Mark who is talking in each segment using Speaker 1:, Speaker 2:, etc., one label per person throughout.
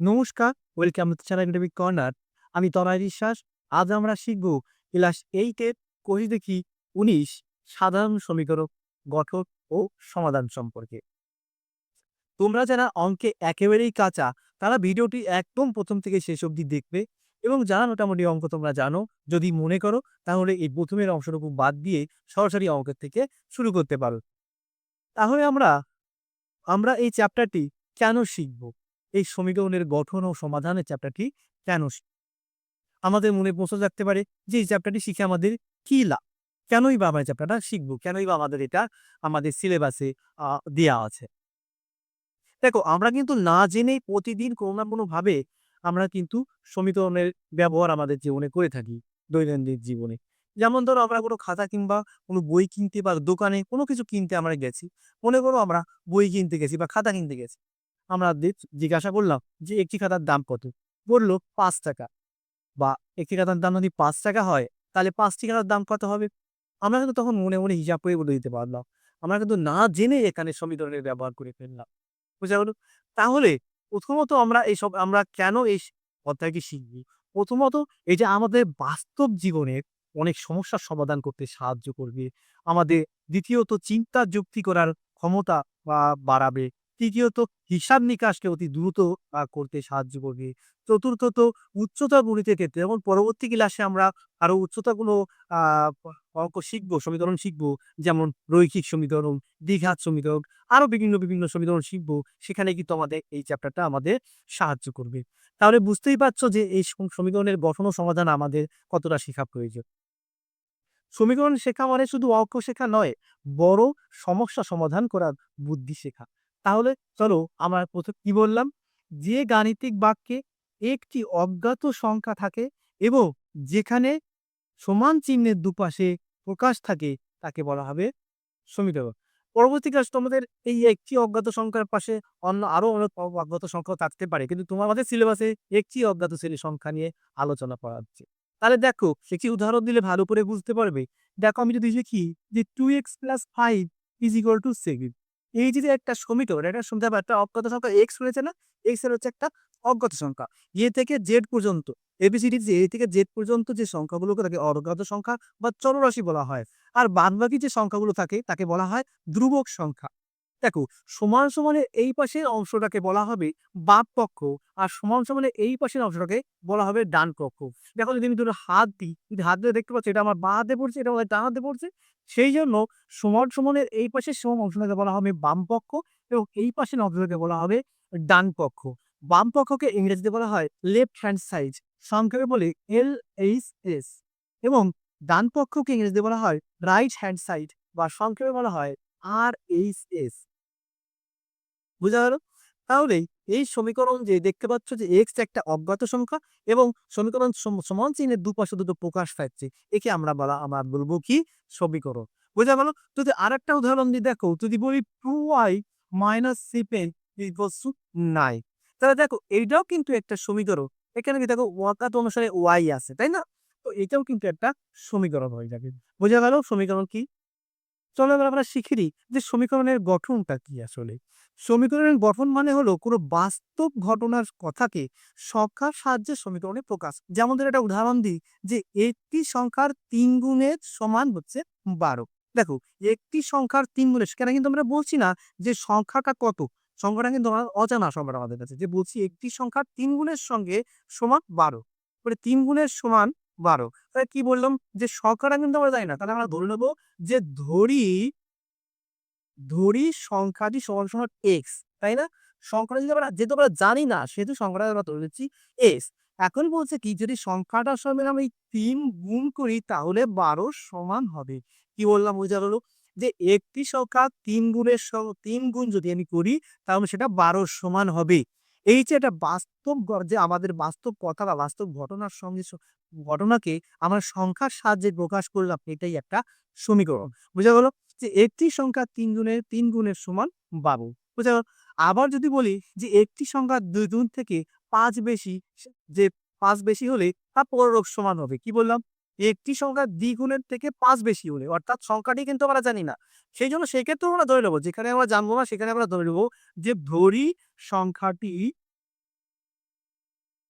Speaker 1: নমস্কার, welcome to channel corner. আমি তনয় বিশ্বাস। আজ আমরা শিখব ক্লাস 8 এর কোষ দেখি 19 সাধারণ সমীকরণ গঠন ও সমাধান সম্পর্কে। তোমরা যারা অঙ্কে একেবারেই কাঁচা তারা ভিডিওটি একদম প্রথম থেকে শেষ অবধি দেখবে এবং যারা মোটামুটি অঙ্ক তোমরা জানো যদি মনে করো তাহলে এই প্রথমের অংশটুকু বাদ দিয়ে সরাসরি অঙ্কের থেকে শুরু করতে পারো। তাহলে আমরা আমরা এই চ্যাপ্টারটি কেন শিখব? এই সমীকরণের গঠন ও সমাধানের চ্যাপ্টারটি কেন আমাদের মনে প্রশ্ন জাগতে পারে যে এই চ্যাপ্টারটি শিখে আমাদের কি লাভ? কেনই বা আমরা চ্যাপ্টারটা শিখব? কেনই বা আমাদের এটা, আমাদের সিলেবাসে দেয়া আছে? দেখো, আমরা কিন্তু না জেনেই প্রতিদিন কোনো না কোনোভাবে আমরা কিন্তু সমীকরণের ব্যবহার আমাদের জীবনে করে থাকি, দৈনন্দিন জীবনে। যেমন ধরো, আমরা কোনো খাতা কিংবা কোনো বই কিনতে বা দোকানে কোনো কিছু কিনতে আমরা গেছি। মনে করো আমরা বই কিনতে গেছি বা খাতা কিনতে গেছি। আমরা জিজ্ঞাসা করলাম যে একটি খাতার দাম কত? বলল ৳৫ বা একটি খাতার দাম যদি পাঁচ টাকা হয় তাহলে পাঁচটি খাতার দাম কত হবে? আমরা কিন্তু তখন মনে, মনে হিসাব করে বলে দিতে পারলাম। আমরা কিন্তু না জেনে এখানে সমীকরণের ব্যবহার করে ফেললাম। বোঝা গেল? তাহলে প্রথমত আমরা এইসব আমরা কেন এই স অধ্যায়টি শিখব? প্রথমত যে আমাদের বাস্তব জীবনের অনেক সমস্যার সমাধান করতে সাহায্য করবে। আমাদের দ্বিতীয়ত চিন্তা যুক্তি করার ক্ষমতা বাড়াবে। তৃতীয়ত হিসাব নিকাশকে অতি দ্রুত করতে সাহায্য করবে। চতুর্থত উচ্চতা গণিতের ক্ষেত্রে যেমন পরবর্তী ক্লাসে আমরা আরও উচ্চতাগুলো অঙ্ক শিখব, সমীকরণ শিখব। যেমন রৈখিক সমীকরণ, দ্বিঘাত সমীকরণ আরও বিভিন্ন, বিভিন্ন সমীকরণ শিখব সেখানে কিন্তু আমাদের এই চ্যাপ্টারটা আমাদের সাহায্য করবে। তাহলে বুঝতেই পারছ যে এই সম সমীকরণের গঠন ও সমাধান আমাদের কতটা শেখা প্রয়োজন। সমীকরণ শেখা মানে শুধু অঙ্ক শেখা নয়, বড় সমস্যা সমাধান করার বুদ্ধি শেখা। তাহলে চলো আমরা প্রথম কি বললাম? যে গাণিতিক বাক্যে একটি অজ্ঞাত সংখ্যা থাকে এবং যেখানে সমান চিহ্নের দুপাশে প্রকাশ থাকে, তাকে বলা হবে সমীকরণ। পরবর্তী ক্লাস তোমাদের এই একটি অজ্ঞাত সংখ্যার পাশে অন্য আরও অনেক অজ্ঞাত সংখ্যা থাকতে পারে। কিন্তু তোমাদের সিলেবাসে একটি অজ্ঞাত শ্রেণির সংখ্যা নিয়ে আলোচনা করা হচ্ছে। তাহলে দেখো একটি উদাহরণ দিলে ভালো করে বুঝতে পারবে। দেখো আমি যদি লিখি যে 2x + 5 = 7 এই যে, যে একটা সমীকরণ এটা শুনতে একটা অজ্ঞাত সংখ্যা এক্স রয়েছে না? এক্সের হচ্ছে একটা অজ্ঞাত সংখ্যা। এ থেকে জেড পর্যন্ত এবিসিডি যে এ থেকে জেড পর্যন্ত যে সংখ্যাগুলোকে তাকে অজ্ঞাত সংখ্যা বা চলরাশি বলা হয়। আর বাদবাকি যে সংখ্যাগুলো থাকে তাকে বলা হয় ধ্রুবক সংখ্যা। দেখো সমান সমানের এই পাশের অংশটাকে বলা হবে বাম পক্ষ আর সমান সমানের এই পাশের অংশটাকে বলা হবে ডান পক্ষ। দেখো যদি আমি দুটো হাত দিই, যদি হাত দিয়ে দেখতে পাচ্ছি এটা আমার বাঁ হাতে পড়ছে, এটা আমার ডান হাতে পড়ছে। সেই জন্য সমান সমানের এই পাশের সমান অংশটাকে বলা হবে বাম পক্ষ এবং এই পাশের অংশটাকে বলা হবে ডান পক্ষ। বাম পক্ষকে ইংরেজিতে বলা হয় লেফট হ্যান্ড সাইড সংক্ষেপে বলি এস এবং ডান পক্ষকে ইংরেজিতে বলা হয় রাইট হ্যান্ড সাইড বা সংক্ষেপে বলা হয় RHS বোঝা গেল? তাহলে এই সমীকরণ যে দেখতে পাচ্ছ যে এক্স একটা অজ্ঞাত সংখ্যা এবং সমীকরণ সম সমান চিহ্নের দুপাশে দুটো প্রকাশ পাচ্ছে। একে আমরা বলা আমরা বলব কি সমীকরণ। বোঝা গেল? যদি আরেকটা উদাহরণ দিয়ে দেখো যদি বলি 2y - 7 = 9 তাহলে দেখো এইটাও কিন্তু একটা সমীকরণ। এখানে কি দেখো অজ্ঞাত অনুসারে ওয়াই আছে, তাই না? তো এটাও কিন্তু একটা সমীকরণ হয়ে যাবে। বোঝা গেল সমীকরণ কি? চলো এবার আমরা শিখে নিই যে সমীকরণের গঠনটা কি আসলে? সমীকরণের গঠন মানে হলো কোনো বাস্তব ঘটনার কথাকে সংখ্যার সাহায্যে সমীকরণে প্রকাশ। যেমন ধরো একটা উদাহরণ দিই যে একটি সংখ্যার ৩ গুণের সমান হচ্ছে ১২ দেখো, একটি সংখ্যার ৩ গুণের, সেখানে কিন্তু আমরা বলছি না যে সংখ্যাটা কত? সংখ্যাটা কিন্তু অজানা সংখ্যাটা আমাদের কাছে। যে বলছি একটি সংখ্যার ৩ গুণের সঙ্গে সমান ১২ মানে ৩ গুণের সমান ১২ তাহলে কি বললাম যে সংখ্যাটা কিন্তু আমরা জানি না। তাহলে আমরা ধরে নেব যে ধরি ধরি সংখ্যাটি সমান, সমান এক্স তাই না? সংখ্যাটা যদি আমরা যেহেতু আমরা জানি না সেহেতু সংখ্যাটা আমরা ধরে নিচ্ছি x এখন বলছে কি যদি সংখ্যাটার সঙ্গে আমি তিন গুণ করি তাহলে ১২ সমান হবে। কি বললাম বোঝা গেল? যে একটি সংখ্যা তিন গুণের ৩ গুণ যদি আমি করি তাহলে সেটা ১২ সমান হবে। এই যে একটা বাস্তব যে আমাদের বাস্তব কথা বা বাস্তব ঘটনার সঙ্গে ঘটনাকে আমরা সংখ্যার সাহায্যে প্রকাশ করলাম এটাই একটা সমীকরণ। বোঝা গেল? যে একটি সংখ্যা ৩ গুণের ৩ গুণের সমান ১২ বোঝা গেল? আবার যদি বলি যে একটি সংখ্যা ২ গুণ থেকে পাঁচ বেশি যে পাঁচ বেশি হলে তা পূরক সমান হবে। কি বললাম? একটি সংখ্যা দ্বিগুণের থেকে পাঁচ বেশি হলে অর্থাৎ সংখ্যাটি কিন্তু আমরা জানি না। সেই জন্য সেক্ষেত্রে আমরা ধরে নেব যেখানে আমরা জানব না সেখানে আমরা ধরে নেব যে ধরি সংখ্যাটি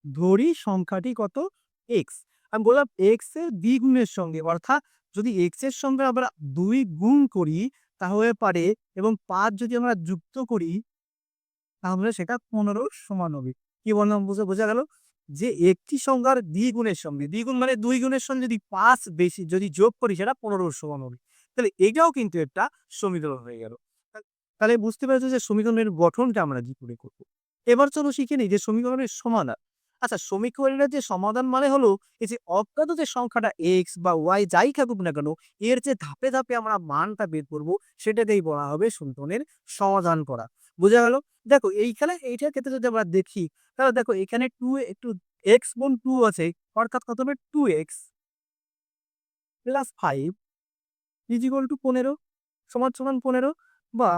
Speaker 1: ধরি সংখ্যাটি কত? এক্স আমি বললাম এক্সের দ্বিগুণের সঙ্গে, অর্থাৎ যদি এক্সের সঙ্গে আমরা দুই গুণ করি তাহলে পারে এবং পাঁচ যদি আমরা যুক্ত করি তাহলে সেটা পনেরো সমান হবে। কি বললাম? বুঝে, বোঝা গেল? যে একটি সংখ্যার দ্বিগুণের সঙ্গে, দ্বিগুণ মানে দুই গুণের সঙ্গে যদি পাঁচ বেশি যদি যোগ করি সেটা পনেরো সমান হবে। তাহলে এটাও কিন্তু একটা সমীকরণ হয়ে গেল। তাহলে বুঝতে পেরেছ যে সমীকরণের গঠনটা আমরা কি করে করব। এবার চলো শিখে নিই যে সমীকরণের সমাধান। আচ্ছা সমীকরণের যে সমাধান মানে হলো এই যে অজ্ঞাত যে সংখ্যাটা এক্স বা ওয়াই যাই থাকুক না কেন, এর যে ধাপে ধাপে আমরা মানটা বের করব, সেটাকেই বলা হবে সমীকরণের সমাধান করা। বোঝা গেল? দেখো, এইখানে এইটার ক্ষেত্রে যদি আমরা দেখি, তাহলে দেখো এখানে টু একটু এক্স গুণ টু আছে, অর্থাৎ কত হবে? Two x plus five equal two পনেরো, সমান সমান পনেরো বা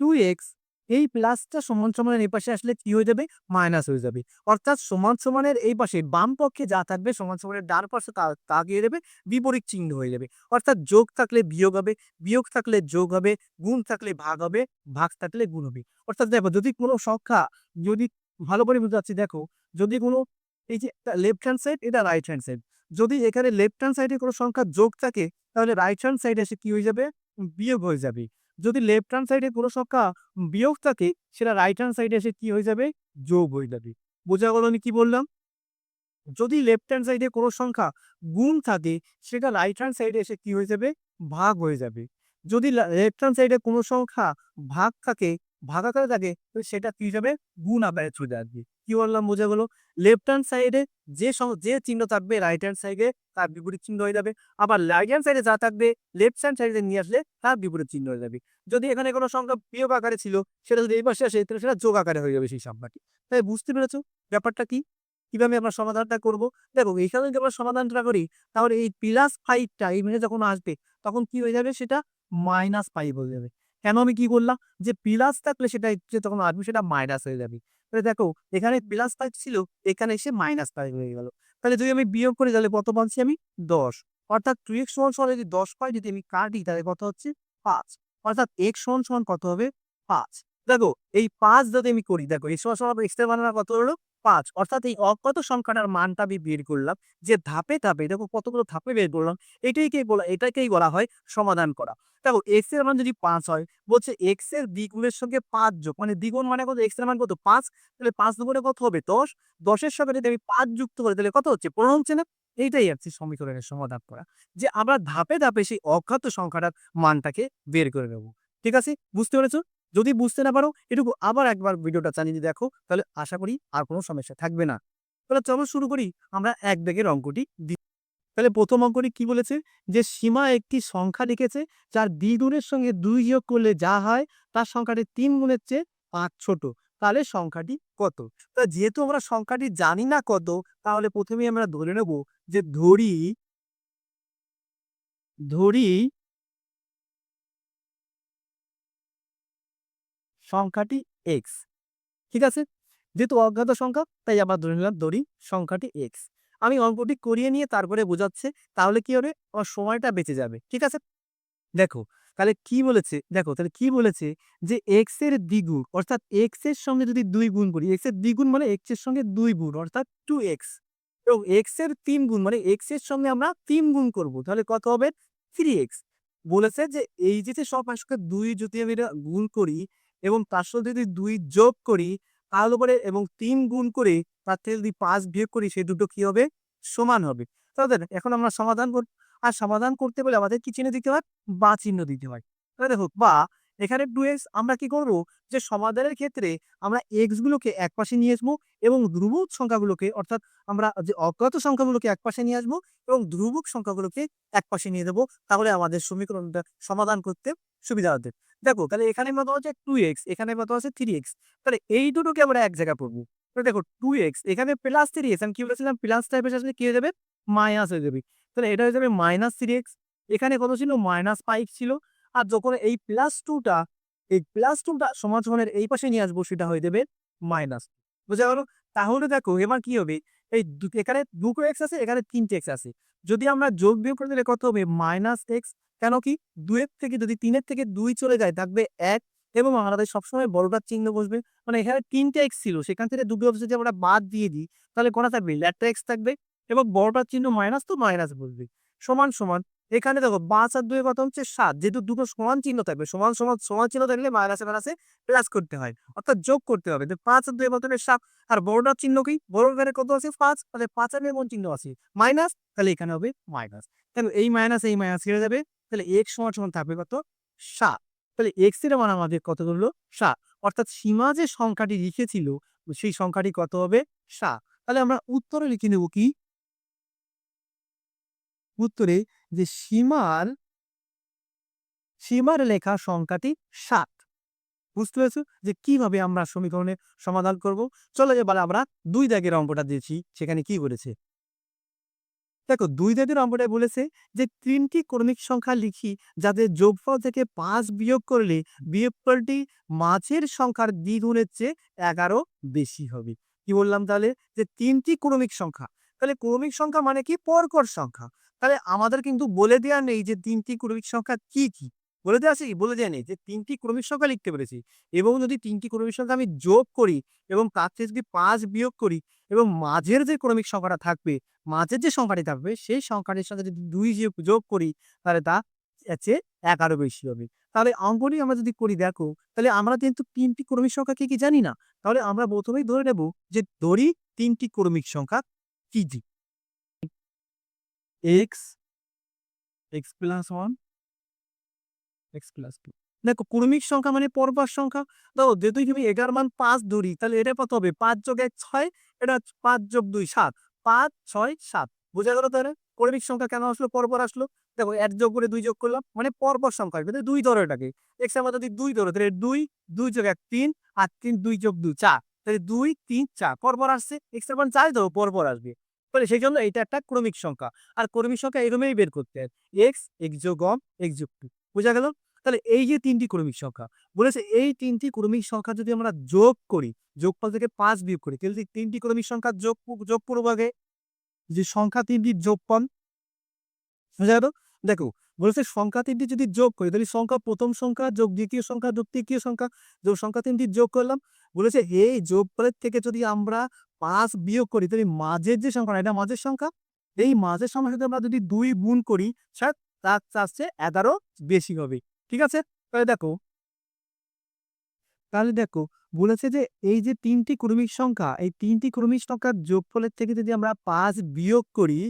Speaker 1: টু এক্স এই প্লাসটা সমান সমানের এই পাশে আসলে কি হয়ে যাবে? মাইনাস হয়ে যাবে। অর্থাৎ সমান সমানের এই পাশে বাম পক্ষে যা থাকবে, সমান সমানের ডান পাশে তা তা গিয়ে দেবে বিপরীত চিহ্ন হয়ে যাবে। অর্থাৎ যোগ থাকলে বিয়োগ হবে, বিয়োগ থাকলে যোগ হবে, গুণ থাকলে ভাগ হবে, ভাগ থাকলে গুণ হবে। অর্থাৎ দেখো, যদি কোনো সংখ্যা যদি ভালো করে বুঝতে পারছি, দেখো, যদি কোনো, এই যে লেফট হ্যান্ড সাইড এটা রাইট হ্যান্ড সাইড যদি এখানে লেফট হ্যান্ড সাইডে কোনো সংখ্যা যোগ থাকে, তাহলে রাইট হ্যান্ড সাইডে এসে কি হয়ে যাবে? বিয়োগ হয়ে যাবে। যদি লেফট হ্যান্ড সাইডে কোনো সংখ্যা বিয়োগ থাকে, সেটা রাইট হ্যান্ড সাইডে এসে কি হয়ে যাবে? যোগ হয়ে যাবে। বোঝা গেল আমি কি বললাম? যদি লেফট হ্যান্ড সাইডে কোনো সংখ্যা গুণ থাকে, সেটা রাইট হ্যান্ড সাইডে এসে কি হয়ে যাবে? ভাগ হয়ে যাবে। যদি লেফট হ্যান্ড সাইডে কোনো সংখ্যা ভাগ থাকে ভাগাকারে থাকে, তো সেটা কি যাবে গুণ আকারে চলে আসবে কি বললাম বোঝা গেলো? লেফট হ্যান্ড সাইডে যে যে চিহ্ন থাকবে রাইট হ্যান্ড সাইডে তার বিপরীত চিহ্ন হয়ে যাবে। আবার রাইট হ্যান্ড সাইডে যা থাকবে লেফট হ্যান্ড সাইডে নিয়ে আসলে তার বিপরীত চিহ্ন হয়ে যাবে। যদি এখানে কোনো সংখ্যা বিয়োগ আকারে ছিল, সেটা যদি এই পাশে আসে, তাহলে সেটা যোগ আকারে হয়ে যাবে সেই সংখ্যাটি। তাই বুঝতে পেরেছ ব্যাপারটা কি? কীভাবে আমরা সমাধানটা করব? দেখো এইখানে যদি আমরা সমাধানটা করি, তাহলে এই প্লাস ফাইভটা এই মেনে যখন আসবে, তখন কি হয়ে যাবে? সেটা মাইনাস ফাইভ হয়ে যাবে। কেন আমি কি বললাম যে প্লাস থাকলে সেটা যে তখন আসবে, সেটা মাইনাস হয়ে যাবে। তাহলে দেখো, এখানে প্লাস ফাইভ ছিল, এখানে এসে মাইনাস ফাইভ হয়ে গেল। তাহলে যদি আমি বিয়োগ করি, তাহলে কত পাচ্ছি আমি? দশ। অর্থাৎ টু এক্স সমান সমান যদি দশ পাই, যদি আমি কাটি, তাহলে কত হচ্ছে? পাঁচ। অর্থাৎ এক্স সমান সমান কত হবে? পাঁচ। দেখো, এই পাঁচ যদি আমি করি, দেখো, এই সমান এক্সের মানটা কত হলো? পাঁচ। অর্থাৎ এই অজ্ঞাত সংখ্যাটার মানটা আমি বের করলাম, যে ধাপে ধাপে, দেখো কতগুলো ধাপে বের করলাম, এটাইকেই বলা, এটাকেই বলা হয় সমাধান করা। দেখো এক্সের মান যদি পাঁচ হয়, বলছে এক্সের দ্বিগুণের সঙ্গে পাঁচ যোগ মানে দ্বিগুণ মানে কত? এক্সের মান কত? পাঁচ। তাহলে পাঁচ দুগুণে কত হবে? দশ। দশের সঙ্গে যদি আমি পাঁচ যুক্ত করি, তাহলে কত হচ্ছে? পনেরো হচ্ছে না? এইটাই হচ্ছে সমীকরণের সমাধান করা। যে আমরা ধাপে ধাপে সেই অজ্ঞাত সংখ্যাটার মানটাকে বের করে নেব। ঠিক আছে? বুঝতে পেরেছ? যদি বুঝতে না পারো, এটুকু আবার একবার ভিডিওটা চালিয়ে দেখো, তাহলে আশা করি আর কোনো সমস্যা থাকবে না। তাহলে চলো শুরু করি, আমরা এক বেগের অঙ্কটি তাহলে প্রথম অঙ্কটি কি বলেছে? যে সীমা একটি সংখ্যা লিখেছে, যার দ্বিগুণের সঙ্গে দুই যোগ করলে যা হয়, তার সংখ্যাটি তিন গুণের চেয়ে পাঁচ ছোট। তাহলে সংখ্যাটি কত? তা যেহেতু আমরা সংখ্যাটি জানি না কত, তাহলে প্রথমেই আমরা ধরে নেব যে ধরি ধরি সংখ্যাটি এক্স ঠিক আছে? যেহেতু অজ্ঞাত সংখ্যা, তাই আমরা ধরে নিলাম ধরি সংখ্যাটি এক্স আমি অঙ্কটি করিয়ে নিয়ে তারপরে বোঝাচ্ছে, তাহলে কি হবে? আমার সময়টা বেঁচে যাবে, ঠিক আছে? দেখো, তাহলে কি বলেছে? দেখো, তাহলে কি বলেছে যে এক্সের দ্বিগুণ, অর্থাৎ এক্সের সঙ্গে যদি দুই গুণ করি এক্সের দ্বিগুণ মানে এক্সের সঙ্গে দুই গুণ, অর্থাৎ টু এক্স এবং এক্সের তিন গুণ মানে এক্সের সঙ্গে আমরা তিন গুণ করব, তাহলে কত হবে? থ্রি এক্স বলেছে যে এই যে সব পাশকে দুই যদি আমি গুণ করি এবং তার সাথে যদি দুই যোগ করি, তাহলে পরে এবং তিন গুণ করে তার থেকে যদি পাঁচ বিয়োগ করি, সেই দুটো কি হবে? সমান হবে। তাহলে এখন আমরা সমাধান কর আর সমাধান করতে বলে আমাদের কি চিহ্ন দিতে হয়? বা চিহ্ন দিতে হয়। তাহলে দেখো, বা এখানে টু এক্স আমরা কি করব? যে সমাধানের ক্ষেত্রে আমরা এক্স গুলোকে এক পাশে নিয়ে আসব এবং ধ্রুবক সংখ্যাগুলোকে, অর্থাৎ আমরা যে অজ্ঞাত সংখ্যাগুলোকে এক পাশে নিয়ে আসব এবং ধ্রুবক সংখ্যাগুলোকে এক পাশে নিয়ে দেবো তাহলে আমাদের সমীকরণটা সমাধান করতে সুবিধা হবে। দেখো তাহলে এখানে মতো হচ্ছে টু এক্স এখানে মতো আছে? থ্রি এক্স তাহলে এই দুটোকে আমরা এক জায়গায় পড়ব তো দেখো টু এক্স এখানে প্লাস থ্রি এক্স আমি কি বলেছিলাম? প্লাস টাইপের আসলে কি হয়ে যাবে? মাইনাস হয়ে যাবে। তাহলে এটা হয়ে যাবে মাইনাস থ্রি এক্স এখানে কত ছিল? মাইনাস ফাইভ ছিল। আর যখন এই প্লাস টুটা এই প্লাস টুটা সমানের এই পাশে নিয়ে আসব, সেটা হয়ে যাবে মাইনাস বুঝা গেল? তাহলে দেখো এবার কি হবে? এই এখানে দুটো এক্স আছে, এখানে তিনটে এক্স আছে। যদি আমরা যোগ বিয়োগ করে দিলে কত হবে? মাইনাস এক্স কেন কি? দুয়ের থেকে যদি তিনের থেকে দুই চলে যায়, থাকবে এক এবং আমাদের সবসময় বড়টার চিহ্ন বসবে। মানে এখানে তিনটে এক্স ছিল, সেখান থেকে দুটো অফিসে যদি আমরা বাদ দিয়ে দিই, তাহলে কটা থাকবে? ল্যাটার এক্স থাকবে এবং বড়টার চিহ্ন মাইনাস তো মাইনাস বসবে। সমান সমান এখানে দেখো পাঁচ আর দুই কত হচ্ছে সাত। যেহেতু দুটো সমান চিহ্ন থাকবে, সমান সমান সমান চিহ্ন থাকলে মাইনাসে মাইনাসে প্লাস করতে হয়। অর্থাৎ যোগ করতে হবে। পাঁচ আর দুই কত সাত। আর বড়টার চিহ্ন কি? বড় এখানে কত আছে? পাঁচ। তাহলে পাঁচ আর কোন চিহ্ন আছে। মাইনাস তাহলে এখানে হবে মাইনাস তাহলে এই মাইনাস এই মাইনাস কেটে যাবে। তাহলে এক্স সমান সমান থাকবে কত? সাত। তাহলে এক্সের মান আমাদের কত হলো সাত। অর্থাৎ সীমা যে সংখ্যাটি লিখেছিল, সেই সংখ্যাটি কত হবে? সাত। তাহলে আমরা উত্তরে লিখে নেব কি? উত্তরে যে সীমার সীমার লেখা সংখ্যাটি সাত। বুঝতে পেরেছ? যে কীভাবে আমরা সমীকরণের সমাধান করব? চলো এবার আমরা দুই দাগের অঙ্কটা দিয়েছি সেখানে কি বলেছে। দেখো, দুই দাগের অঙ্কটা বলেছে যে তিনটি ক্রমিক সংখ্যা লিখি যাদের যোগফল থেকে পাঁচ বিয়োগ করলে বিয়োগফলটি মাঝের সংখ্যার দ্বিগুণের চেয়ে এগারো বেশি হবে। কি বললাম তাহলে? যে তিনটি ক্রমিক সংখ্যা। তাহলে ক্রমিক সংখ্যা মানে কি? পরপর সংখ্যা। তাহলে আমাদের কিন্তু বলে দেওয়া নেই যে তিনটি ক্রমিক সংখ্যা কি কি? বলে দেওয়া আছে বলে দেওয়া নেই যে তিনটি ক্রমিক সংখ্যা লিখতে পেরেছি। এবং যদি তিনটি ক্রমিক সংখ্যা আমি যোগ করি এবং তার থেকে যদি পাঁচ বিয়োগ করি এবং মাঝের যে ক্রমিক সংখ্যাটা থাকবে, মাঝের যে সংখ্যাটি থাকবে, সেই সংখ্যাটির সাথে যদি দুই যোগ যোগ করি, তাহলে তা আছে এগারো বেশি হবে। তাহলে অঙ্কটি আমরা যদি করি, দেখো, তাহলে আমরা কিন্তু তিনটি ক্রমিক সংখ্যা কি কি জানি না। তাহলে আমরা প্রথমেই ধরে নেব যে ধরি তিনটি ক্রমিক সংখ্যা কি কি। X x plus one x plus two দেখো ক্রমিক সংখ্যা মানে পরপর সংখ্যা। দেখো, যদি তুমি এগার মান পাঁচ ধরি, তাহলে এটা কত হবে? পাঁচ যোগ এক ছয়, এটা পাঁচ যোগ দুই সাত। পাঁচ ছয় সাত। বোঝা গেল তাহলে? ক্রমিক সংখ্যা কেন আসলো? পরপর আসলো। দেখো, এক যোগ করে দুই যোগ করলাম মানে পরপর সংখ্যা আসবে। দুই ধরো এটাকে। এক্স মধ্যে যদি দুই ধরো, তাহলে দুই দুই যোগ এক তিন, আর তিন দুই যোগ দুই চার। তাহলে দুই, তিন, চার। পরপর আসছে এক্স মান চার ধরো পরপর আসবে। তাহলে সেই জন্য এটা একটা ক্রমিক সংখ্যা। আর ক্রমিক সংখ্যা এরকমই বের করতে হয় এক্স এক্স যোগ অম এক্স যোগ টু বোঝা গেল? তাহলে এই যে তিনটি ক্রমিক সংখ্যা, বলেছে এই তিনটি ক্রমিক সংখ্যা যদি আমরা যোগ করি, যোগফল থেকে পাঁচ বিয়োগ করি, তাহলে তিনটি ক্রমিক সংখ্যা যোগ যোগ করব আগে যে সংখ্যা তিনটির যোগফল, বোঝা গেল? দেখো, বলেছে সংখ্যা তিনটি যদি যোগ করি, তাহলে সংখ্যা প্রথম সংখ্যা, যোগ দ্বিতীয় সংখ্যা, যোগ তৃতীয় সংখ্যা, যোগ সংখ্যা তিনটি যোগ করলাম। বলেছে এই যোগফলের থেকে যদি আমরা পাঁচ বিয়োগ করি, তাহলে মাঝের যে সংখ্যা এটা মাঝের সংখ্যা? এই মাঝের সংখ্যার সাথে আমরা যদি দুই গুণ করি স্যার তার চাচ্ছে এগারো বেশি হবে, ঠিক আছে? তাহলে দেখো তাহলে দেখো, বলেছে যে এই যে তিনটি ক্রমিক সংখ্যা, এই তিনটি ক্রমিক সংখ্যার যোগফলের থেকে যদি আমরা পাঁচ বিয়োগ করি,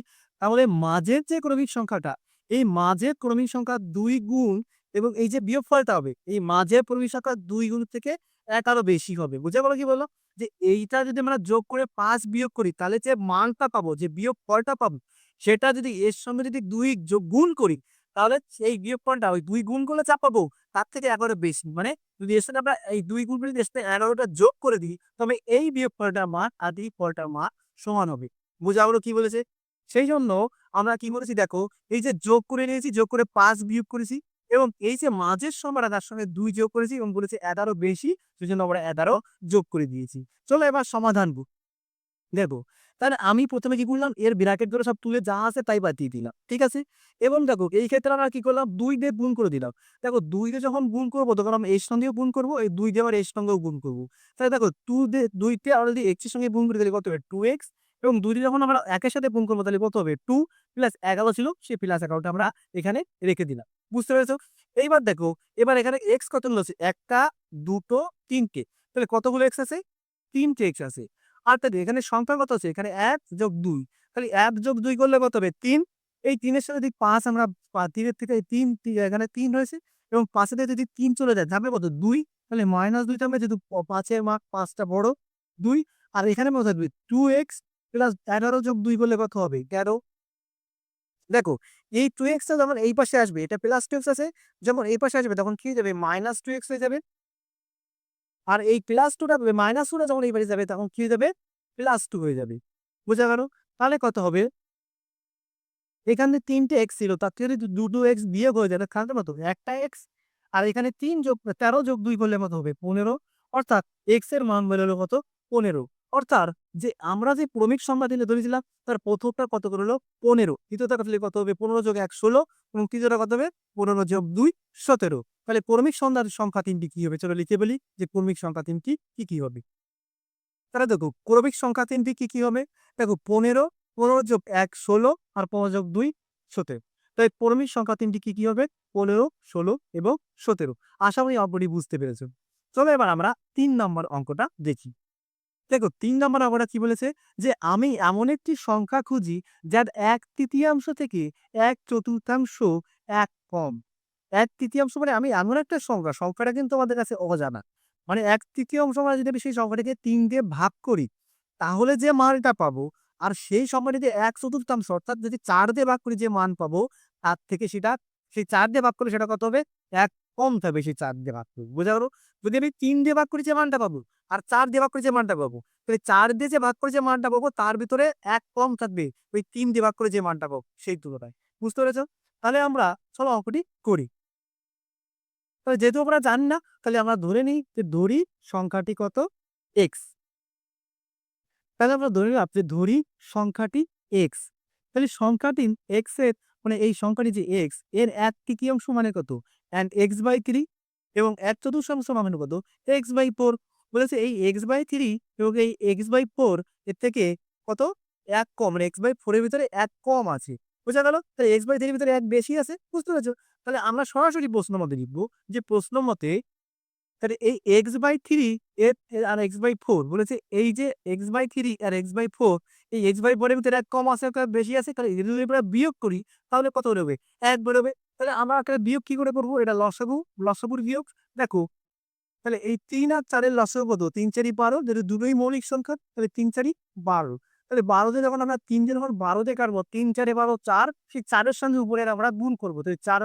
Speaker 1: তাহলে মাঝের যে ক্রমিক সংখ্যাটা, এই মাঝের ক্রমিক সংখ্যা দুই গুণ এবং এই যে বিয়োগ বিয়োগফলটা হবে, এই মাঝের ক্রমিক সংখ্যা দুই গুণ থেকে এগারো বেশি হবে। বুঝে গেলো কি বলল? যে এইটা যদি আমরা যোগ করে পাঁচ বিয়োগ করি, তাহলে যে মানটা পাবো, যে বিয়োগ ফলটা পাবো, সেটা যদি এর সঙ্গে যদি দুই যোগ গুণ করি, তাহলে সেই বিয়োগ ফলটা ওই দুই গুণ করলে চা পাবো, তার থেকে এগারো বেশি। মানে যদি এর সাথে আমরা এই দুই গুণ করে এর সাথে এগারোটা যোগ করে দিই, তবে এই বিয়োগ ফলটার মান আর এই ফলটার মান সমান হবে। বোঝা গেলো কি বলেছে? সেই জন্য আমরা কি করেছি দেখো, এই যে যোগ করে নিয়েছি, যোগ করে পাঁচ বিয়োগ করেছি এবং এই যে মাঝের সময়টা তার সঙ্গে দুই যোগ করেছি এবং বলেছে এগারো বেশি সেই জন্য আমরা এগারো যোগ করে দিয়েছি। চলো এবার সমাধান দেখো, তাহলে আমি প্রথমে কি করলাম, এর ব্র্যাকেট ধরে সব তুলে যা আছে তাই বাদ দিয়ে দিলাম, ঠিক আছে? এবং দেখো, এই ক্ষেত্রে আমরা কি করলাম, দুই দিয়ে গুণ করে দিলাম। দেখো, দুই দিয়ে যখন গুণ করব, তখন আমরা এর সঙ্গেও গুণ করব, এই দুই দিয়ে আবার এর সঙ্গেও গুণ করব। তাহলে দেখো টু দিয়ে, দুইতে আমরা যদি এক্সের সঙ্গে গুণ করে দিলে কত হবে? টু এক্স এবং দুই দিয়ে যখন আমরা একের সাথে গুণ করব, তাহলে কত হবে? টু প্লাস এগারো ছিল সেই প্লাস এগারোটা আমরা এখানে রেখে দিলাম। বুঝতে পেরেছ? এইবার দেখো, এবার এখানে এক্স কতগুলো আছে একটা, দুটো, তিনটে। তাহলে কতগুলো এক্স আছে? তিনটে এক্স আছে। আর তাহলে এখানে সংখ্যা কত আছে? এখানে এক যোগ দুই। তাহলে এক যোগ দুই করলে কত হবে? তিন। এই তিনের সাথে যদি পাঁচ আমরা তিনের থেকে তিন এখানে তিন রয়েছে এবং পাঁচের যদি তিন চলে যায় যাবে কত? দুই। তাহলে মাইনাস দুই থাকবে যেহেতু পাঁচের মার্ক পাঁচটা বড়। দুই। আর এখানে কত থাকবে টু এক্স প্লাস এগারো যোগ দুই বলে কত হবে? তেরো দেখো, এই টু এক্স এক্সটা যখন এই পাশে আসবে, এটা প্লাস টু এক্স আছে, যখন এই পাশে আসবে, তখন কি যাবে? মাইনাস টু এক্স হয়ে যাবে। আর এই প্লাস টুটা মাইনাস টুটা যখন এই পাশে যাবে, তখন কি হয়ে যাবে? প্লাস টু হয়ে যাবে। বোঝা গেল তাহলে কত হবে? এখানে তিনটে এক্স ছিল, তার থেকে যদি দুটো এক্স বিয়োগ হয়ে যাবে তাহলে মতো? একটা এক্স আর এখানে তিন যোগ, তেরো যোগ দুই করলে মতো হবে? পনেরো। অর্থাৎ এক্সের মান বেরোলো কত? পনেরো। অর্থাৎ যে আমরা যে ক্রমিক সংখ্যা দিলে ধরেছিলাম তার প্রথমটা কত করে হলো? পনেরো। দ্বিতীয়টা কত কত হবে? পনেরো যোগ এক ষোলো। এবং তৃতীয়টা কত হবে? পনেরো যোগ দুই, সতেরো। তাহলে ক্রমিক সংখ্যার সংখ্যা তিনটি কি হবে? চলো লিখে বলি যে ক্রমিক সংখ্যা তিনটি কি কি হবে। তাহলে দেখো ক্রমিক সংখ্যা তিনটি কি কি হবে? দেখো, পনেরো পনেরো যোগ এক ষোলো আর পনেরো যোগ দুই, সতেরো। তাই ক্রমিক সংখ্যা তিনটি কি কি হবে? পনেরো, ষোলো এবং সতেরো। আশা করি অঙ্কটি বুঝতে পেরেছ। চলো এবার আমরা তিন নম্বর অঙ্কটা দেখি। দেখো, তিন নম্বর অঙ্কটা কি বলেছে? যে আমি এমন একটি সংখ্যা খুঁজি, যার এক তৃতীয়াংশ থেকে এক চতুর্থাংশ এক কম। এক তৃতীয়াংশ মানে আমি এমন একটা সংখ্যা, সংখ্যাটা কিন্তু আমাদের কাছে অজানা। মানে এক তৃতীয়াংশ মানে যদি আমি সেই সংখ্যাটাকে তিন দিয়ে ভাগ করি, তাহলে যে মানটা পাবো, আর সেই সংখ্যাটি যদি এক চতুর্থাংশ অর্থাৎ যদি চার দিয়ে ভাগ করি যে মান পাবো, তার থেকে সেটা, সেই চার দিয়ে ভাগ করলে সেটা কত হবে? এক কম থাকবে সেই চার দিয়ে ভাগ করব। বোঝা গেলো যদি আমি তিন দিয়ে ভাগ করি যে মানটা পাবো, আর চার দিয়ে ভাগ করে যে মানটা পাবো, তাহলে চার দিয়ে যে ভাগ করে যে মানটা পাবো, তার ভিতরে এক কম থাকবে ওই তিন দিয়ে ভাগ করে যে মানটা পাবো, সেই তুলনায়। বুঝতে পেরেছ? তাহলে আমরা চলো অঙ্কটি করি। তাহলে যেহেতু আমরা জানি না, তাহলে আমরা ধরে নিই যে ধরি সংখ্যাটি কত? এক্স তাহলে আমরা ধরে নিলাম যে ধরি সংখ্যাটি এক্স তাহলে সংখ্যাটি এক্সের মানে এই সংখ্যাটি যে এক্সের এক তৃতীয়াংশ মানে কত? অ্যান্ড এক্স বাই থ্রি এবং এক চতুর্থাংশ মানে কত এক্স বাই ফোর বলেছে এই এক্স বাই থ্রি এবং এই এক্স বাই ফোর এর থেকে কত এক কম মানে এক্স বাই ফোরের ভিতরে এক কম আছে বোঝা গেল তাহলে এক্স বাই থ্রির ভিতরে এক বেশি আছে বুঝতে পেরেছ তাহলে আমরা সরাসরি প্রশ্ন মতে লিখব যে প্রশ্ন মতে তাহলে এই এক্স বাই থ্রি এর আর এক্স বাই ফোর বলেছে এই যে এক্স বাই থ্রি আর এক্স বাই ফোর এই এক্স বাই ফোরের ভিতরে এক কম আছে বেশি আছে তাহলে যদি আমরা বিয়োগ করি তাহলে কত বেরোবে এক বেরোবে তাহলে আমরা একটা বিয়োগ কি করে করব? এটা লসাগু, লসাগুর বিয়োগ। দেখো, তাহলে এই তিন আর চারের লসাগু কত? তিন চারি বারো, যেহেতু দুটোই মৌলিক সংখ্যা, তাহলে তিন চারি বারো। তাহলে বারোতে যখন আমরা তিন দিয়ে যখন বারোতে কাটবো, তিন চারে বারো চার, সেই চারের সঙ্গে উপরে আমরা গুণ করব। তাহলে চার,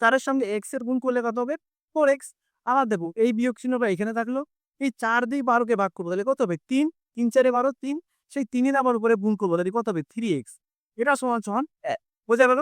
Speaker 1: চারের সঙ্গে এক্সের গুণ করলে কত হবে? ফোর এক্স আবার দেবো এই বিয়োগ চিহ্নটা এখানে থাকল, এই চার দিয়ে বারোকে ভাগ করব, তাহলে কত হবে? তিন তিন চারে বারো, তিন, সেই তিনের আবার উপরে গুণ করব, তাহলে কত হবে? থ্রি এক্স এটা সমান সমান বোঝা গেল?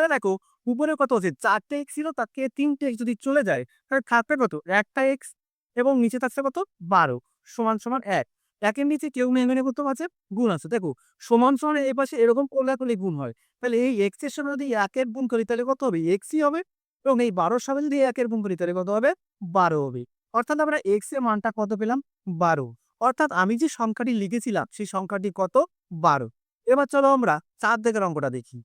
Speaker 1: তাহলে দেখো উপরে কত আছে চারটে এক্স ছিল, তাকে তিনটে এক্স যদি চলে যায়, তাহলে থাকবে কত? একটা এক্স এবং নিচে থাকছে কত? বারো, সমান সমান এক। একের নিচে কেউ মেনে করতে আছে? গুণ আছে। দেখো, সমান সমান এই পাশে এরকম করলে গুণ হয়। তাহলে এই এক্সের সঙ্গে যদি একের গুণ করি, তাহলে কত হবে? এক্সই হবে। এবং এই বারোর সাথে যদি একের গুণ করি, তাহলে কত হবে? বারো হবে। অর্থাৎ আমরা এক্সের মানটা কত পেলাম? বারো। অর্থাৎ আমি যে সংখ্যাটি লিখেছিলাম, সেই সংখ্যাটি কত? বারো। এবার চলো আমরা চার দিকের অঙ্কটা দেখি।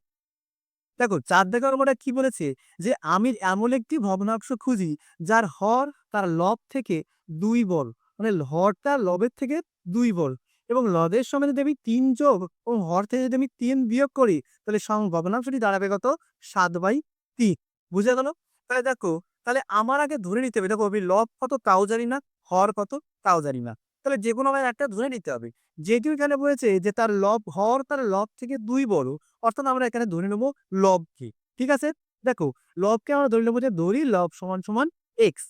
Speaker 1: দেখো চার দিকের অঙ্কটা কি বলেছে? যে আমি এমন একটি ভগ্নাংশ খুঁজি, যার হর তার লব থেকে দুই বল। মানে হরটা লবের থেকে দুই বল। এবং লদের সঙ্গে যদি আমি তিন যোগ এবং হর থেকে যদি আমি তিন বিয়োগ করি, তাহলে ভগ্নাংশটি দাঁড়াবে কত? সাত বাই তিন। বুঝে গেল? তাহলে দেখো, তাহলে আমার আগে ধরে নিতে হবে। দেখো, আমি লব কত, তাও জানি না, হর কত, তাও জানি না। তাহলে যে কোনো আমার একটা ধরে নিতে হবে। যেহেতু এখানে বলেছে যে তার লব, হর তার লব থেকে দুই বড় অর্থাৎ আমরা এখানে ধরে নেব লবকে ঠিক আছে? দেখো লবকে আমরা ধরে নেব যে ধরি লব সমান সমান এক্স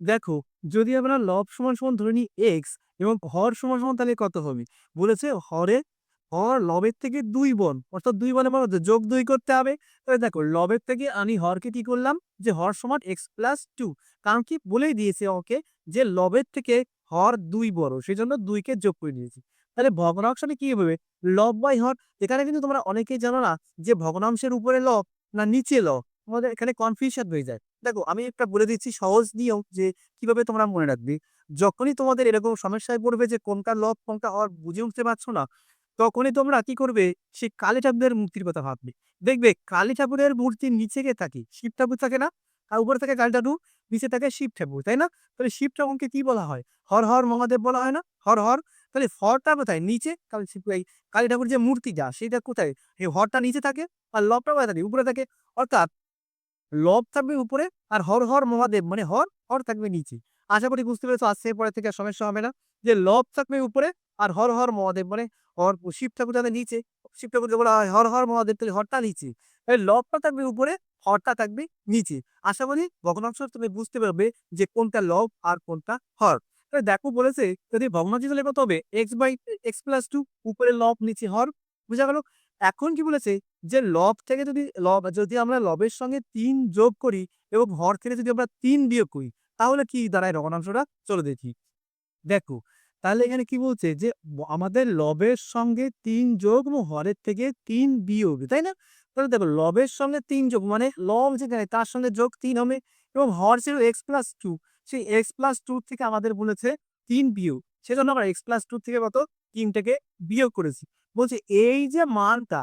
Speaker 1: দেখো, যদি আমরা লব সমান সমান ধরে নিই এক্স এবং হর সমান সমান তাহলে কত হবে? বলেছে হরে, হর লবের থেকে দুই বন অর্থাৎ দুই বনে মানে যোগ দুই করতে হবে। তাহলে দেখো, লবের থেকে আমি হরকে কি করলাম? যে হর সমান এক্স প্লাস টু কারণ কি? বলেই দিয়েছে ওকে যে লবের থেকে হর দুই বড়, সেই জন্য দুইকে যোগ করে দিয়েছি। তাহলে ভগ্নাংশটা কি হবে? লব বাই হর। এখানে কিন্তু তোমরা অনেকেই জানো না যে ভগ্নাংশের উপরে লব না নিচে লব তোমাদের এখানে কনফিউশন হয়ে যায়। দেখো, আমি একটা বলে দিচ্ছি সহজ নিয়ম যে কীভাবে তোমরা মনে রাখবে। যখনই তোমাদের এরকম সমস্যায় পড়বে যে কোনটা লব কোনটা হর বুঝে উঠতে পারছ না, তখনই তোমরা কি করবে? সেই কালী ঠাকুরের মূর্তির কথা ভাববে। দেখবে কালী ঠাকুরের মূর্তির নিচে গিয়ে থাকে? শিব ঠাকুর থাকে না? আর উপরে থাকে কালী ঠাকুর, নিচে থাকে শিব ঠাকুর, তাই না? তাহলে শিব ঠাকুরকে কি বলা হয়? হর হর মহাদেব বলা হয় না? হর হর তাহলে হরটা কোথায়? নিচে? এই কালী ঠাকুর যে মূর্তিটা, সেটা কোথায়? এই হরটা নিচে থাকে আর লবটা কোথায় থাকে? উপরে থাকে। অর্থাৎ লব থাকবে উপরে আর হর হর মহাদেব মানে হর হর থাকবে নিচে। আশা করি বুঝতে পেরেছ আজকে পরে থেকে সমস্যা হবে না যে লব থাকবে উপরে আর হর হর মহাদেব মানে হর, শিব ঠাকুর যাবে নিচে, শিব ঠাকুরকে বলা হয়, হর হর মহাদেব, তাহলে হরটা নিচে। লবটা থাকবে উপরে, হরটা থাকবে নিচে। আশা করি ভগ্নাংশ তুমি বুঝতে পারবে যে কোনটা লব আর কোনটা হর। তাহলে দেখো বলেছে, যদি ভগ্নাংশ কত হবে? X by x plus two উপরে লব নিচে হর বুঝা গেল। এখন কি বলেছে? যে লব থেকে যদি লব, যদি আমরা লবের সঙ্গে তিন যোগ করি এবং হর থেকে যদি আমরা তিন বিয়োগ করি, তাহলে কি দাঁড়ায় রগণাংশটা চলে দেখি। দেখো, তাহলে এখানে কি বলছে? যে আমাদের লবের সঙ্গে তিন যোগ এবং হরের থেকে তিন বিয়োগ, তাই না? তাহলে দেখো, লবের সঙ্গে তিন যোগ মানে লব যেখানে, তার সঙ্গে যোগ তিন হবে এবং হর ছিল এক্স প্লাস টু সেই এক্স প্লাস টু থেকে আমাদের বলেছে তিন বিয়োগ। সেজন্য আমরা এক্স প্লাস টু থেকে কত? তিনটাকে বিয়োগ করেছি। বলছে এই যে মানটা,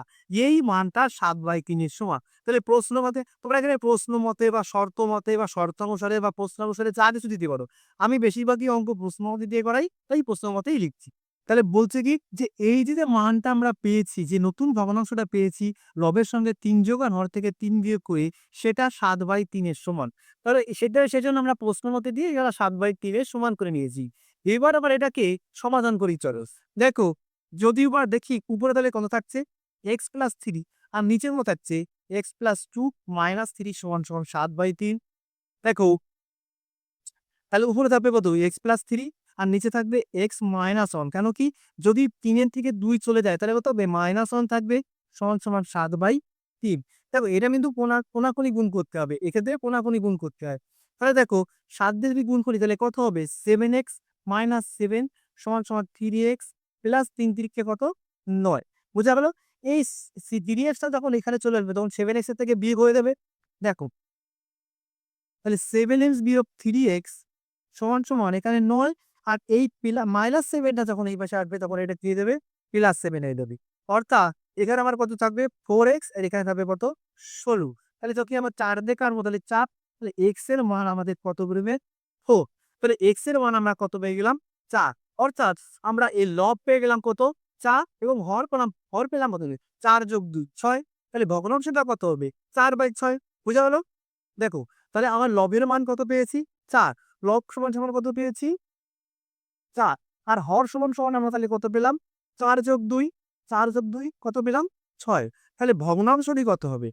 Speaker 1: এই মানটা সাত বাই তিনের সমান। তাহলে প্রশ্ন মতে তোমরা এখানে প্রশ্ন মতে বা শর্ত মতে বা শর্ত অনুসারে বা প্রশ্ন অনুসারে যা কিছু দিতে পারো। আমি বেশিরভাগই অঙ্ক প্রশ্ন মতে দিয়ে করাই, তাই প্রশ্ন মতেই লিখছি। তাহলে বলছে কি যে, এই যে মানটা আমরা পেয়েছি, যে, নতুন ভগ্নাংশটা পেয়েছি, লবের সঙ্গে তিন যোগ আর হর থেকে তিন বিয়োগ করে, সেটা সাত বাই তিনের সমান। তাহলে সেটা, সেজন্য আমরা প্রশ্ন মতে দিয়ে এরা সাত বাই তিনের সমান করে নিয়েছি। এবার আবার এটাকে সমাধান করি চলো। দেখো, যদি এবার দেখি উপরে তাহলে কত থাকছে? এক্স প্লাস থ্রি আর নিচের মতো থাকছে x plus two minus three সমান সমান সাত বাই তিন। দেখো, তাহলে উপরে থাকবে কত? এক্স প্লাস থ্রি আর নিচে থাকবে এক্স মাইনাস ওয়ান কেন কি যদি তিনের থেকে দুই চলে যায়, তাহলে কত হবে? মাইনাস ওয়ান থাকবে সমান সমান সাত বাই তিন। দেখো, এটা কিন্তু কোনা, কোনাকুনি গুণ করতে হবে। এক্ষেত্রে কোনাকুনি গুণ করতে হয়। তাহলে দেখো, সাত দিয়ে যদি গুণ করি, তাহলে কত হবে? সেভেন এক্স মাইনাস সেভেন সমান সমান থ্রি এক্স প্লাস তিন তিরিখে কত? নয়। বোঝা গেল? এই থ্রি এক্সটা যখন এখানে চলে আসবে, তখন সেভেন এক্সের থেকে বিয়োগ হয়ে যাবে। দেখো। তাহলে সেভেন এক্স বিয়োগ থ্রি এক্স সমান সমান এখানে নয় আর এই পিলা মাইনাস সেভেনটা যখন এই পাশে আসবে তখন এটা দিয়ে দেবে? প্লাস সেভেন হয়ে যাবে অর্থাৎ এখানে আমার কত থাকবে? ফোর এক্স আর এখানে থাকবে কত? ষোলো। তাহলে যখন আমার চার দেখে আনব তাহলে চার, তাহলে এক্সের মান আমাদের কত বেরোবে? ফোর তাহলে এক্সের মান আমরা কত পেয়ে গেলাম? চার। অর্থাৎ আমরা এই লব পেয়ে গেলাম কত? চার এবং হর পেলাম হর পেলাম কত? চার যোগ দুই, ছয়। তাহলে ভগ্নাংশটা কত হবে? চার বাই ছয়। বুঝা গেল? দেখো, তাহলে আমার লবের মান কত পেয়েছি? চার। লব সমান সমান কত পেয়েছি? চার। আর হর সমান সমান আমরা তাহলে কত পেলাম? চার যোগ দুই, চার যোগ দুই, কত পেলাম? ছয়। তাহলে ভগ্নাংশটি কত হবে?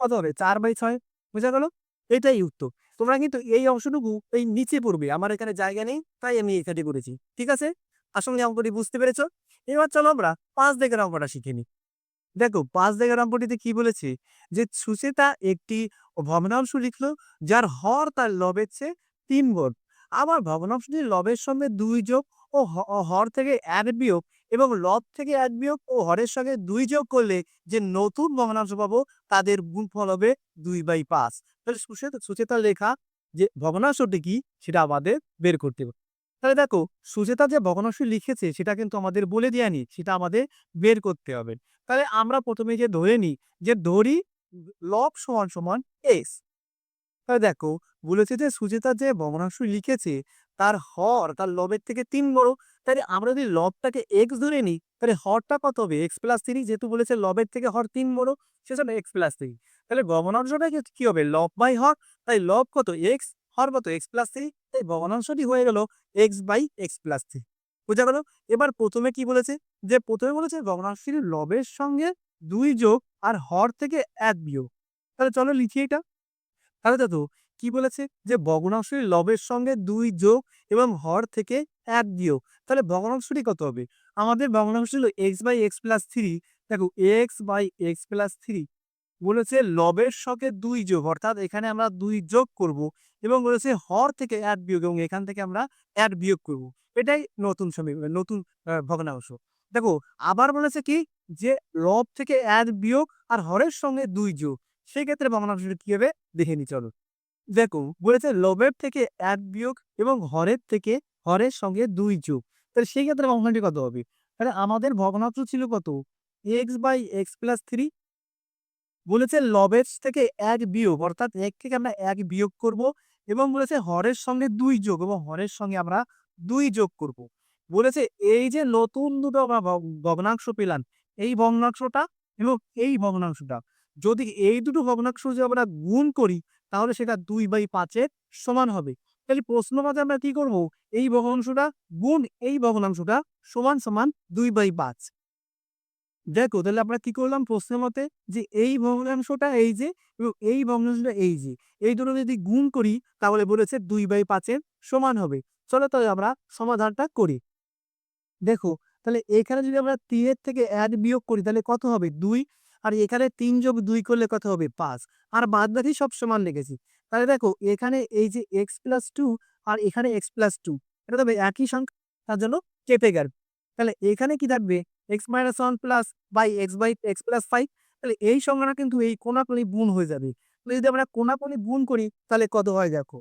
Speaker 1: কত হবে? চার বাই ছয়। বুঝা গেল? এটাই উত্তর। তোমরা কিন্তু এই অংশটুকু এই নিচে পড়বে। আমার এখানে জায়গা নেই, তাই আমি এখানে করেছি ঠিক আছে? আসলে অঙ্কটি বুঝতে পেরেছ? এবার চলো আমরা পাঁচ দিকের অঙ্কটা শিখে নিই। দেখো, পাঁচ দিকের অঙ্কটিতে কি বলেছে? যে সুচেতা একটি ভগ্নাংশ লিখল, যার হর তার লবের চেয়ে তিন গুণ। আবার ভগ্নাংশটির লবের সঙ্গে দুই যোগ ও হর থেকে এক বিয়োগ এবং লব থেকে এক বিয়োগ ও হরের সঙ্গে দুই যোগ করলে যে নতুন ভগ্নাংশ পাবো, তাদের গুণফল হবে দুই বাই পাঁচ। তাহলে সুচেতা, সুচেতার লেখা যে ভগ্নাংশটি কি, সেটা আমাদের বের করতে হবে। তাহলে দেখো, সুচেতা যে ভগ্নাংশ লিখেছে, সেটা কিন্তু আমাদের বলে দেয়নি সেটা আমাদের বের করতে হবে। তাহলে আমরা প্রথমে যে ধরে নিই যে ধরি লব সমান সমান এস তাহলে দেখো, বলেছে যে সুচেতা যে ভগ্নাংশ লিখেছে, তার হর, তার লবের থেকে তিন বড়। তাহলে আমরা যদি লবটাকে এক্স ধরে নিই, তাহলে হরটা কত হবে? এক্স প্লাস থ্রি যেহেতু বলেছে লবের থেকে হর তিন বড়, সেজন্য এক্স প্লাস থ্রি তাহলে ভগ্নাংশটা কি- কি হবে? লব বাই হর। তাই লব কত? এক্স হর কত? এক্স প্লাস থ্রি তাই ভগ্নাংশটি হয়ে গেল x by x plus three বোঝা গেল। এবার প্রথমে কি বলেছে? যে প্রথমে বলেছে ভগ্নাংশটির লবের সঙ্গে দুই যোগ আর হর থেকে এক বিয়োগ। তাহলে চলো লিখি এটা। তাহলে দেখো, কি বলেছে? যে ভগ্নাংশটির লবের সঙ্গে দুই যোগ এবং হর থেকে এক বিয়োগ। তাহলে ভগ্নাংশটি কত হবে? আমাদের ভগ্নাংশ ছিল x by x plus three দেখো x by x plus three বলেছে লবের সঙ্গে দুই যোগ, অর্থাৎ এখানে আমরা দুই যোগ করব এবং বলেছে হর থেকে এক বিয়োগ এবং এখান থেকে আমরা এক বিয়োগ করব। এটাই নতুন সমীকরণ, নতুন ভগ্নাংশ। দেখো, আবার বলেছে কি যে লব থেকে এক বিয়োগ আর হরের সঙ্গে দুই যোগ, সেক্ষেত্রে ভগ্নাংশটি কি হবে? দেখে নি, চলো। দেখো, বলেছে লবের থেকে এক বিয়োগ এবং হরের থেকে, হরের সঙ্গে দুই যোগ, তাহলে সেই ক্ষেত্রে ভগ্নাংশটি কত হবে? তাহলে আমাদের ভগ্নাংশ ছিল কত? X by x plus three বলেছে লবের থেকে এক বিয়োগ, অর্থাৎ এক থেকে আমরা এক বিয়োগ করব এবং বলেছে হরের সঙ্গে দুই যোগ এবং হরের সঙ্গে আমরা দুই যোগ করব। বলেছে এই যে নতুন দুটো আমরা ভগ- ভগ্নাংশ পেলাম, এই ভগ্নাংশটা এবং এই ভগ্নাংশটা, যদি এই দুটো ভগ্নাংশ যদি আমরা গুণ করি, তাহলে সেটা দুই বাই পাঁচের সমান হবে। তাহলে প্রশ্ন মতে আমরা কি করব? এই ভগ্নাংশটা গুণ এই ভগ্নাংশটা সমান সমান দুই বাই পাঁচ। দেখো, তাহলে আমরা কি করলাম প্রশ্নের মতে যে এই ভগ্নাংশটা এই যে এবং এই ভগ্নাংশটা এই যে, এই দুটো যদি গুণ করি তাহলে বলেছে দুই বাই পাঁচের সমান হবে। চলো তাহলে আমরা সমাধানটা করি। দেখো, তাহলে এখানে যদি আমরা তিনের থেকে এক বিয়োগ করি তাহলে কত হবে? দুই। আর এখানে তিন যোগ দুই করলে কত হবে? পাঁচ। আর বাদ বাকি সব সমান রেখেছি। তাহলে দেখো, এখানে এই যে এক্স প্লাস টু আর এখানে এক্স প্লাস টু এটা তবে একই সংখ্যা, তার জন্য কেটে গেল। তাহলে এখানে কি থাকবে? X minus one plus by x by x plus five তাহলে এই সংখ্যাটা কিন্তু এই কোনাকুনি গুণ হয়ে যাবে। তাহলে যদি আমরা কোনাকুনি গুণ করি, তাহলে কত হয় দেখো?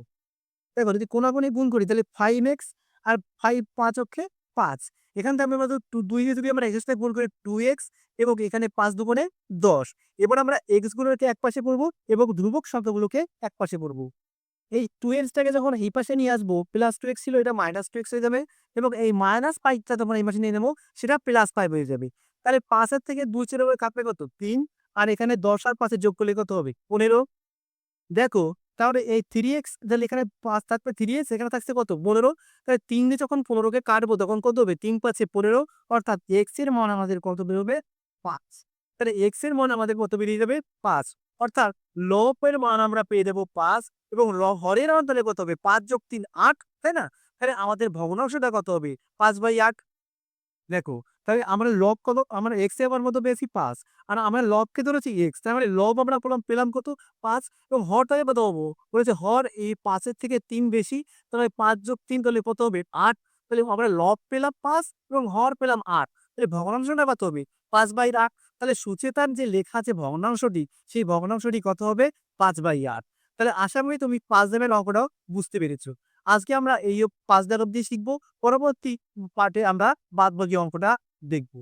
Speaker 1: দেখো, যদি কোনাকুনি গুণ করি, তাহলে ফাইভ এক্স আর ফাইভ পাঁচ অক্ষে পাঁচ। এখান থেকে আমরা টু দুই যদি আমরা এক্সটা গুণ করি টু এক্স এবং এখানে পাঁচ দুগুণে দশ। এবার আমরা এক্স গুলোকে এক পাশে পড়ব এবং ধ্রুবক শব্দগুলোকে এক পাশে পড়ব এই টু এক্সটাকে যখন এই পাশে নিয়ে আসব প্লাস টু এক্স ছিল, এটা মাইনাস টু এক্স হয়ে যাবে এবং এই মাইনাস ফাইভটা যখন এই পাশে নিয়ে নেব, সেটা প্লাস ফাইভ হয়ে যাবে। তাহলে পাঁচের থেকে দুই চের উপরে কাটবে কত? তিন। আর এখানে দশ আর পাঁচে যোগ করলে কত হবে? পনেরো। দেখো, তাহলে এই থ্রি এক্স তাহলে এখানে পাঁচ থাকবে থ্রি এক্স এখানে থাকছে কত? পনেরো। তাহলে তিন দিয়ে যখন পনেরোকে কাটবো, তখন কত হবে? তিন পাঁচে পনেরো। অর্থাৎ এক্সের মান আমাদের কত বেরোবে? পাঁচ। তাহলে এক্সের মান আমাদের কত বেরিয়ে যাবে? পাঁচ। অর্থাৎ লবের মান আমরা পেয়ে দেবো পাঁচ এবং ল হরের তাহলে কত হবে? পাঁচ যোগ তিন, আট, তাই না? তাহলে আমাদের ভগ্নাংশটা কত হবে? পাঁচ বাই আট। দেখো, তাহলে আমরা লব কত, আমরা এক্স মান মতো পেয়েছি পাঁচ। আর আমরা লবকে ধরেছি এক্স তার মানে লব আমরা পেলাম পেলাম কত? পাঁচ। এবং কত হব? বলেছে হর এই পাঁচের থেকে তিন বেশি, তাহলে পাঁচ যোগ তিন তাহলে কত হবে? আট। তাহলে আমরা লব পেলাম পাঁচ এবং হর পেলাম আট। তাহলে ভগ্নাংশটা কত হবে? পাঁচ বাই আট। তাহলে সুচেতার যে লেখা আছে ভগ্নাংশটি, সেই ভগ্নাংশটি কত হবে? পাঁচ বাই আট। তাহলে আশা করি তুমি পাঁচ দামের অঙ্কটাও বুঝতে পেরেছ। আজকে আমরা এই পাঁচ দেড় অব্দি শিখব, পরবর্তী পার্টে আমরা বাদ বাকি অঙ্কটা দেখব।